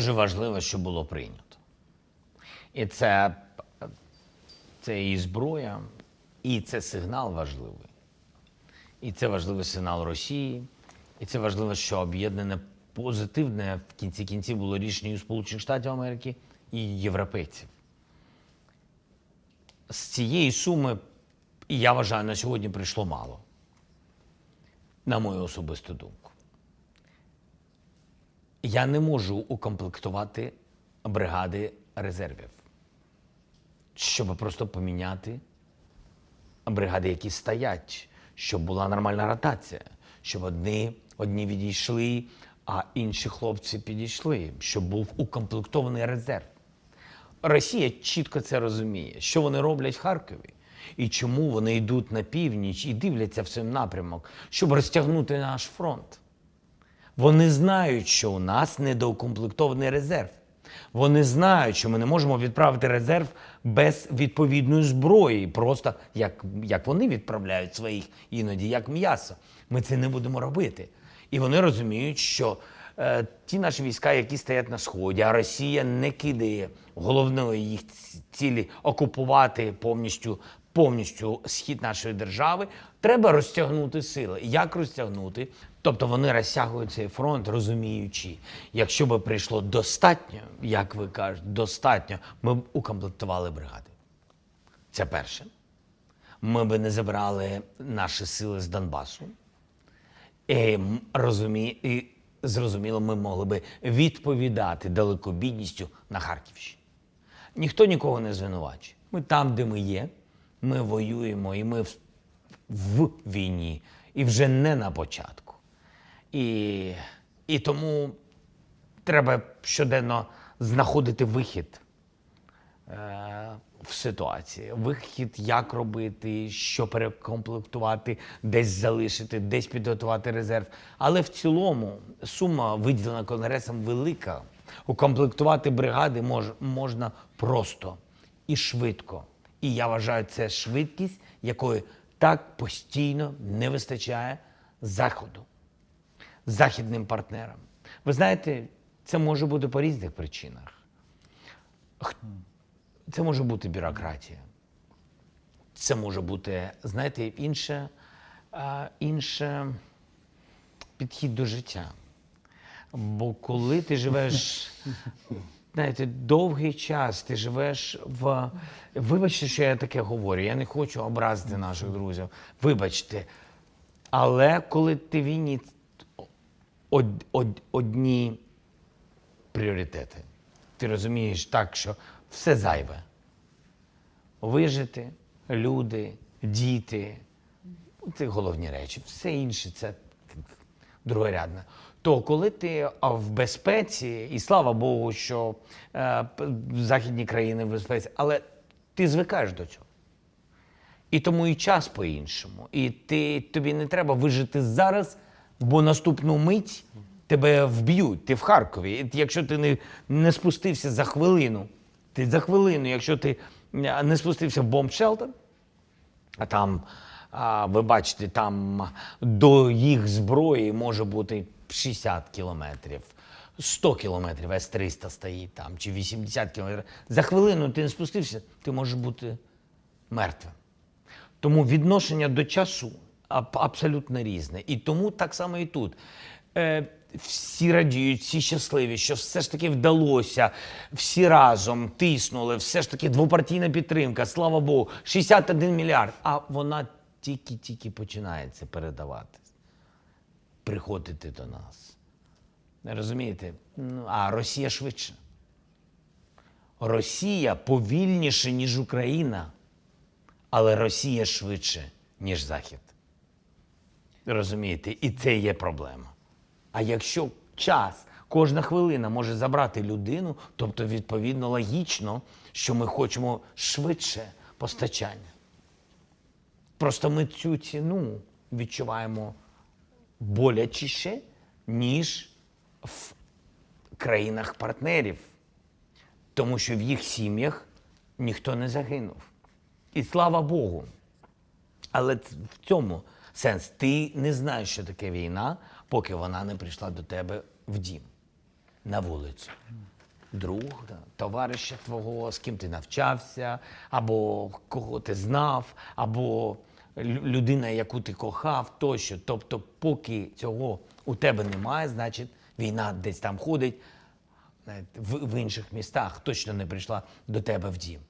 дуже важливо, що було прийнято. І це, це і зброя, і це сигнал важливий. І це важливий сигнал Росії, і це важливо, що об'єднане позитивне в кінці кінців було рішення і Сполучених Штатів Америки і європейців. З цієї суми, я вважаю, на сьогодні прийшло мало, на мою особисту думку. Я не можу укомплектувати бригади резервів, щоб просто поміняти бригади, які стоять, щоб була нормальна ротація, щоб одні, одні відійшли, а інші хлопці підійшли, щоб був укомплектований резерв. Росія чітко це розуміє, що вони роблять в Харкові і чому вони йдуть на північ і дивляться в цей напрямок, щоб розтягнути наш фронт. Вони знають, що у нас недоукомплектований резерв. Вони знають, що ми не можемо відправити резерв без відповідної зброї, просто як, як вони відправляють своїх іноді, як м'ясо. Ми це не будемо робити. І вони розуміють, що е, ті наші війська, які стоять на сході, а Росія не кидає головної їх цілі окупувати повністю, повністю схід нашої держави, треба розтягнути сили. Як розтягнути? Тобто вони розтягують цей фронт, розуміючи, якщо би прийшло достатньо, як ви кажете, достатньо, ми б укомплектували бригади. Це перше. Ми би не забрали наші сили з Донбасу. І, розумі... і зрозуміло, ми могли би відповідати далекобідністю на Харківщині. Ніхто нікого не звинувачує. Ми там, де ми є, ми воюємо, і ми в, в війні, і вже не на початку. І, і тому треба щоденно знаходити вихід е, в ситуації. Вихід, як робити, що перекомплектувати, десь залишити, десь підготувати резерв. Але в цілому сума виділена конгресом велика. Укомплектувати бригади мож, можна просто і швидко. І я вважаю, це швидкість, якої так постійно не вистачає заходу західним партнерам. Ви знаєте, це може бути по різних причинах. Це може бути бюрократія. Це може бути, знаєте, інше, інше підхід до життя. Бо коли ти живеш, знаєте, довгий час, ти живеш в. Вибачте, що я таке говорю, я не хочу образити наших друзів. Вибачте. Але коли ти війні, од, од, одні пріоритети. Ти розумієш так, що все зайве. Вижити, люди, діти це головні речі. Все інше це другорядне. То коли ти в безпеці, і слава Богу, що е, західні країни в безпеці, але ти звикаєш до цього. І тому і час по-іншому. І ти, тобі не треба вижити зараз, бо наступну мить тебе вб'ють. Ти в Харкові. Якщо ти не, не спустився за хвилину, ти за хвилину, якщо ти е, не спустився в бомбшелтер, а там, а, ви бачите, там до їх зброї може бути 60 кілометрів, 100 кілометрів, С-300 стоїть там, чи 80 кілометрів. За хвилину ти не спустився, ти можеш бути мертвим. Тому відношення до часу абсолютно різне. І тому так само і тут. Е, всі радіють, всі щасливі, що все ж таки вдалося, всі разом тиснули, все ж таки двопартійна підтримка, слава Богу, 61 мільярд. А вона тільки-тільки починається передаватись, приходити до нас. Розумієте? Ну, а Росія швидше. Росія повільніше, ніж Україна, але Росія швидше, ніж Захід. Розумієте? І це є проблема. А якщо час, кожна хвилина може забрати людину, тобто, відповідно, логічно, що ми хочемо швидше постачання. Просто ми цю ціну відчуваємо болячіше, ніж в країнах-партнерів, тому що в їх сім'ях ніхто не загинув. І слава Богу. Але в цьому сенс. Ти не знаєш, що таке війна, поки вона не прийшла до тебе в дім. на вулицю. Друг, товариша твого, з ким ти навчався, або кого ти знав, або людина, яку ти кохав, тощо. Тобто, поки цього у тебе немає, значить війна десь там ходить, в, інших містах точно не прийшла до тебе в дім.